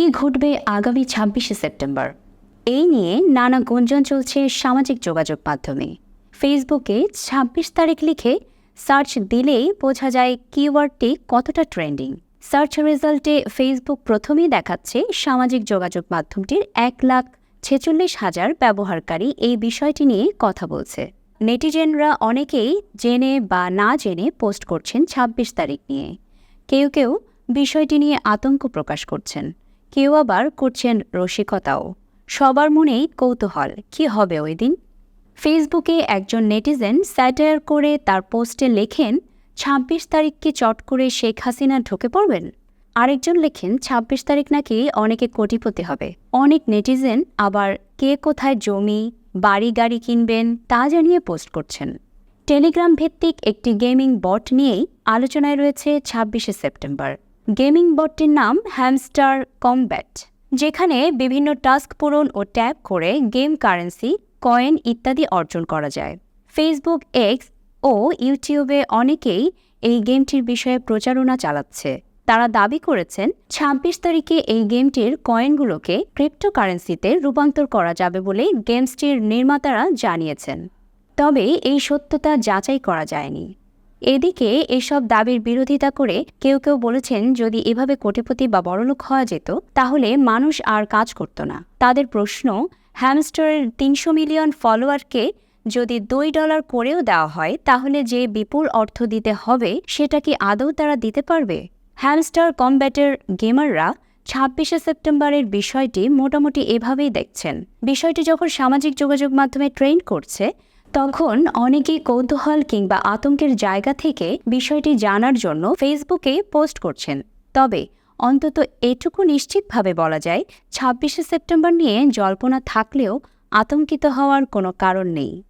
কি ঘটবে আগামী ছাব্বিশে সেপ্টেম্বর? এই নিয়ে নানা গুঞ্জন চলছে সামাজিক যোগাযোগ মাধ্যমে। ফেসবুকে ছাব্বিশ তারিখ লিখে সার্চ দিলেই বোঝা যায় কিওয়ার্ডটি কতটা ট্রেন্ডিং। সার্চ রেজাল্টে ফেসবুক প্রথমেই দেখাচ্ছে সামাজিক যোগাযোগ মাধ্যমটির এক লাখ ছেচল্লিশ হাজার ব্যবহারকারী এই বিষয়টি নিয়ে কথা বলছে। নেটিজেনরা অনেকেই জেনে বা না জেনে পোস্ট করছেন ছাব্বিশ তারিখ নিয়ে। কেউ কেউ বিষয়টি নিয়ে আতঙ্ক প্রকাশ করছেন। কেউ আবার করছেন রসিকতাও। সবার মনেই কৌতূহল। কি হবে ওই দিন? ফেসবুকে একজন নেটিজেন স্যাটায়ার করে তার পোস্টে লেখেন, ছাব্বিশ তারিখকে চট করে শেখ হাসিনা ঢুকে পড়বেন? আরেকজন লেখেন, ছাব্বিশ তারিখ নাকি অনেকে কোটিপতি হবে। অনেক নেটিজেন আবার, কে কোথায় জমি, বাড়ি গাড়ি কিনবেন তা জানিয়ে পোস্ট করছেন। টেলিগ্রাম ভিত্তিক একটি গেমিং বট নিয়েই আলোচনায় রয়েছে ছাব্বিশে সেপ্টেম্বর। গেমিং বটটির নাম হ্যামস্টার কমব্যাট, যেখানে বিভিন্ন টাস্ক পূরণ ও ট্যাপ করে গেম কারেন্সি, কয়েন ইত্যাদি অর্জন করা যায়। ফেসবুক এক্স ও ইউটিউবে অনেকেই এই গেমটির বিষয়ে প্রচারণা চালাচ্ছে। তারা দাবি করেছেন, ছাব্বিশ তারিখে এই গেমটির কয়েনগুলোকে ক্রিপ্টোকারেন্সিতে রূপান্তর করা যাবে বলে গেমসটির নির্মাতারা জানিয়েছেন। তবে এই সত্যতা যাচাই করা যায়নি। এদিকে এসব দাবির বিরোধিতা করে কেউ কেউ বলেছেন, যদি এভাবে কোটিপতি বা বড়লোক হওয়া যেত, তাহলে মানুষ আর কাজ করত না। তাদের প্রশ্ন, হ্যামস্টারের তিনশো মিলিয়ন ফলোয়ারকে যদি দুই ডলার করেও দেওয়া হয়, তাহলে যে বিপুল অর্থ দিতে হবে, সেটা কি আদৌ তারা দিতে পারবে? হ্যামস্টার কমব্যাটের গেমাররা ছাব্বিশে সেপ্টেম্বরের বিষয়টি মোটামুটি এভাবেই দেখছেন। বিষয়টি যখন সামাজিক যোগাযোগ মাধ্যমে ট্রেন্ড করছে তখন অনেকেই কৌতূহল কিংবা আতঙ্কের জায়গা থেকে বিষয়টি জানার জন্য ফেসবুকে পোস্ট করছেন। তবে অন্তত এটুকু নিশ্চিতভাবে বলা যায়, ছাব্বিশে সেপ্টেম্বর নিয়ে জল্পনা থাকলেও আতঙ্কিত হওয়ার কোনো কারণ নেই।